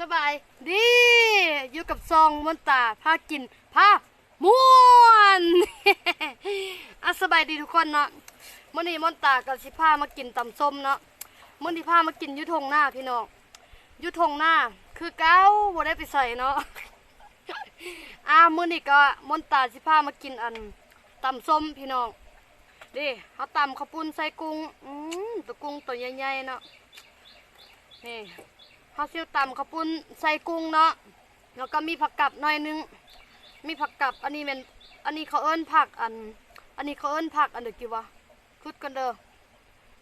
สบายดี อยู่กับซองมนตาพากินพาม่วนอะสบายดีทุกคนเนาะมื้อนี้มนตากับสิพามากินตำส้มเนาะมื้อนี้พามากินยุทงหน้าพี่น้องยุทงหน้า คือเก้าบ่ได้ไปใส่เนาะอ่ามื้อนี้ก็มนตาสิพามากินอันตำส้มพี่น้องดิเฮาตำข้าวปุ้นใส่กุ้งอืมตัวกุ้งตัวใหญ่ๆเนาะนี่ ข้าวซิวตำข้าวปุ้นใส่กุ้งเนาะแล้วก็มีผักกับหน่อยนึง มีผักกับอันนี้เป็นอันนี้เขาเอิ้นผักอัน อันนี้เขาเอิ้นผักอันเดียกี่วะคุดกันเด้อ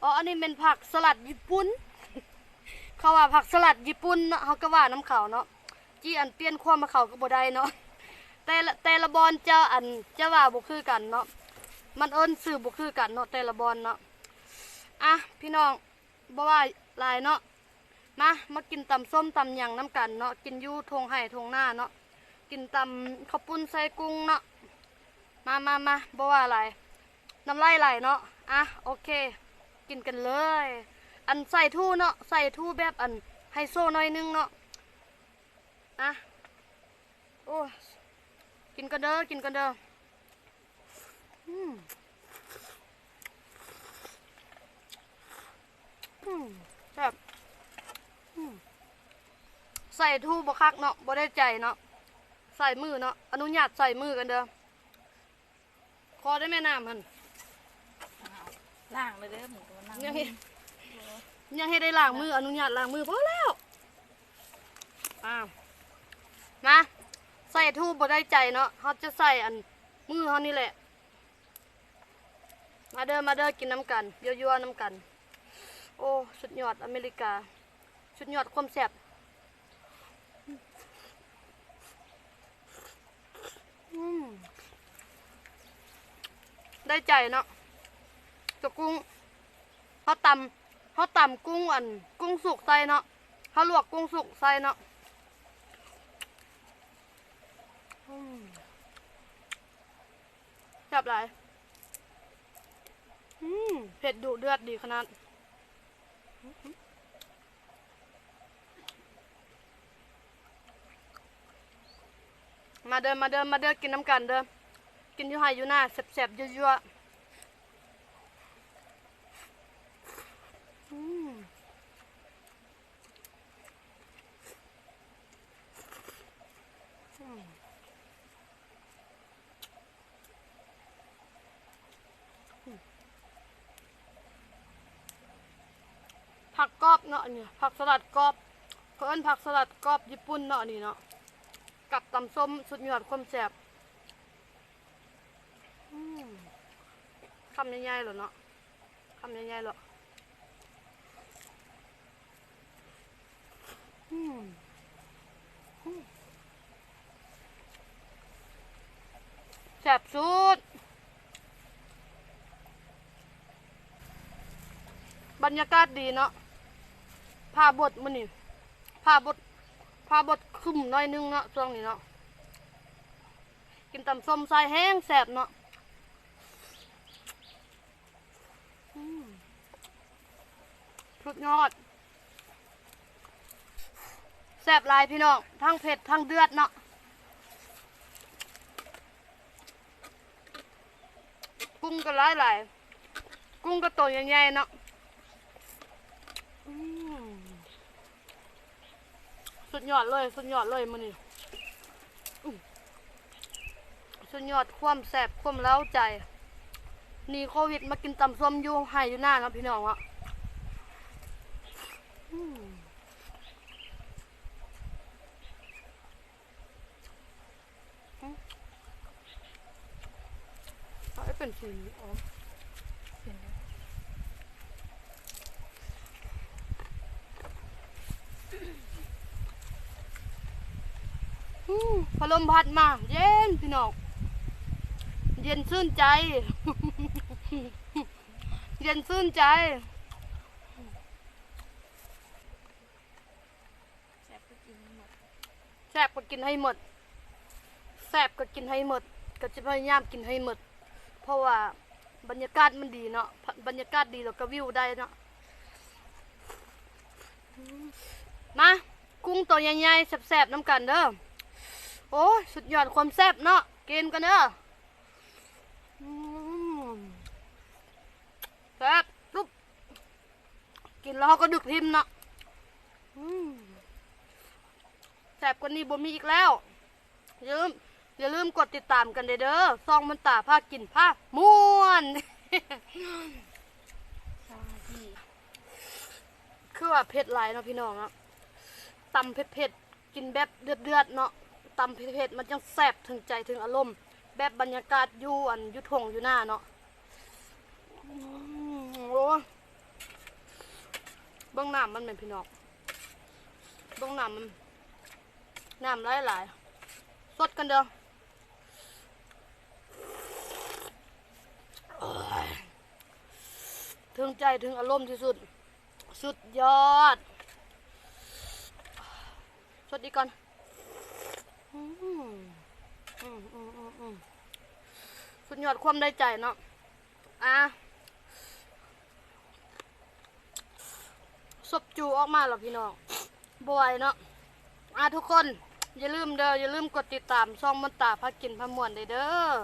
อ๋ออันนี้เป็นผักสลัดญี่ปุ่นเขาว่าผักสลัดญี่ปุ่นเนาะเขาก็ว่าน้ำเขาวเนาะจี้อันเปลี่ยนความมาเขาก็บ่ได้เนาะแต่ละแต่ละบอนเจ้าอันเจ้าว่าบ่คือกันเนาะมันเอิ้นสื่อบ่คือกันเนาะแต่ละบอนเนาะอะพี่น้องบ่ว่าลายเนาะ มามากินตำส้มตำยังน้ำกันเนาะกินยู่ทงไห่ทงหน้าเนาะกินตำข้าวปุ้นใส่กุ้งเนาะมามามาบ่ว่าอะไรน้ำไลายไหลเนาะอะโอเค กินกันเลย อันใส่ทู่เนาะใส่ทู่แบบอันไฮโซหน่อยนึงเนาะอะโอ้กินกันเด้อกินกันเด้ออืมอืมแบบ ใส่ทูบคักเนาะบ่ได้ใจเนาะใส่มือเนาะอนุญาตใส่มือกันเด้อคอได้แม่น้ำมันล่างเลยเด้อหมูตัวนั่งยังให้ยังให้ได้ล้างมืออนุญาตล้างมือพอแล้วอ้าวมาใส่ทูบบ่ได้ใจเนาะเขาจะใส่อันมือเขานี่แหละ มาเด้อมาเด้อกินน้ำกันยั่วๆน้ำกัน โอ้สุดยอดอเมริกา สุดยอดความแซ่บ อืม ได้ใจเนาะตัวกุ้งเขาตำเขาตำกุ้งอัน กุ้งสุกใส่เนาะเขาลวกกุ้งสุกใส่เนาะอืมจับหลายอืมเผ็ดดุเดือดดีขนาด มาเดินมาเดินมาเดินกินน้ำกันเดินกินยูไฮยูน้าแสบๆยั่วๆอืมอืมผักกรอบเนาะนเนี่ยผักสลัดกรอบเขาเอิ้นผักสลัดกรอบญี่ปุ่นเนาะนี่เนาะ กับตำส้มสุดยอดความแซ่บคำใหญ่ๆเหรอเนาะคำใหญ่ๆเหรออืมแซ่บสุด บรรยากาศดีเนาะผ้าบดมันนี่ผ้าบด พาบดคุ้มหน้อยนึงเนาะช่วงนี้เนาะกินตำส้มใส่แห้งแสบเนาะสุดยอดแสบลายพี่น้องทั้งเผ็ดทั้งเดือดเนาะกุ้งก็หลายหลายๆกุ้งก็ตัวใหญ่ๆเนาะอืม สุดยอดเลย สุดยอดเลยมันนี่สุดยอดความแสบความเล้าใจนี่โควิดมากินตำส้มอยู่ไห้อยู่หน้าแล้วพี่น้องอะเอาให้เป็นสีอ๋อ พอลมพัดมา เย็นพี่น้องเย็นชื่นใจ เย็นชื่นใจแซ่บก็กินหมดแซ่บก็กินให้หมดแซ่บก็กินให้หมด ก็จะพยายามกินให้หมด เพราะว่าบรรยากาศมันดีเนาะบรรยากาศดีแล้วก็วิวได้เนาะมมากุ้งตัวใหญ่ๆแซ่บๆน้ำกันเด้อ โอ้ยสุดยอดความแซ่บเนาะกินกันเด้ออืมแซ่บปุ๊บกินแล้วก็ดึกทิมเนาะแซ่บกว่านี้บ่มีอีกแล้วอย่าลืมอย่าลืมกดติดตามกันเด้อซองมันตาผ้ากินผ้าม่วนคือว่าเผ็ดหลายเนาะพี่น้องเนาะตำเผ็ดๆกินแบบเดือดๆเนาะ ตำเผ็ดๆมันจังแซ่บถึงใจถึงอารมณ์ แบบบรรยากาศอยู่อันอยุทงอยู่หน้าเนาะโอ้บ้องน้ำมันเป็นพี่น้องบ้องน้ำมันน้ำหลหลายๆสดกันเด้อถึงใจถึงอารมณ์ที่สุด สุดยอด สวัสดีก่อน สุดยอดความได้ใจเนาะ อะศพจูออกมาแล้วพี่น้องบอยเนาะ อะทุกคน อย่าลืมเด้อ อย่าลืมกดติดตามช่องมันตาพักกินพะมวนเด้อเด้อ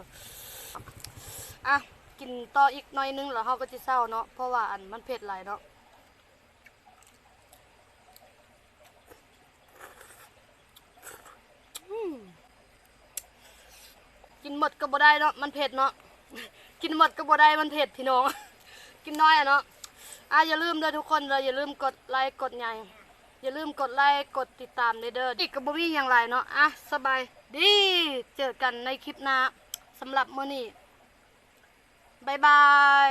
อะ กินต่ออีกหน่อยนึงแล้วเขาก็จะเศร้าเนาะ เพราะว่าอันมันเผ็ดหลายเนาะ กินหมดก็บ่ได้เนาะมันเผ็ดเนาะกินหมดก็บ่ได้มันเผ็ดพี่น้อง กินน้อยอะเนาะอะอย่าลืมเด้อทุกคนเลยอย่าลืมกดไลค์กดใหญ่อย่าลืมกดไลค์กดติดตามเด้อเด้ออีกก็บ่มีอย่างไรเนาะอะสบายดีเจอกันในคลิปหน้าสำหรับมื้อนี้บายบาย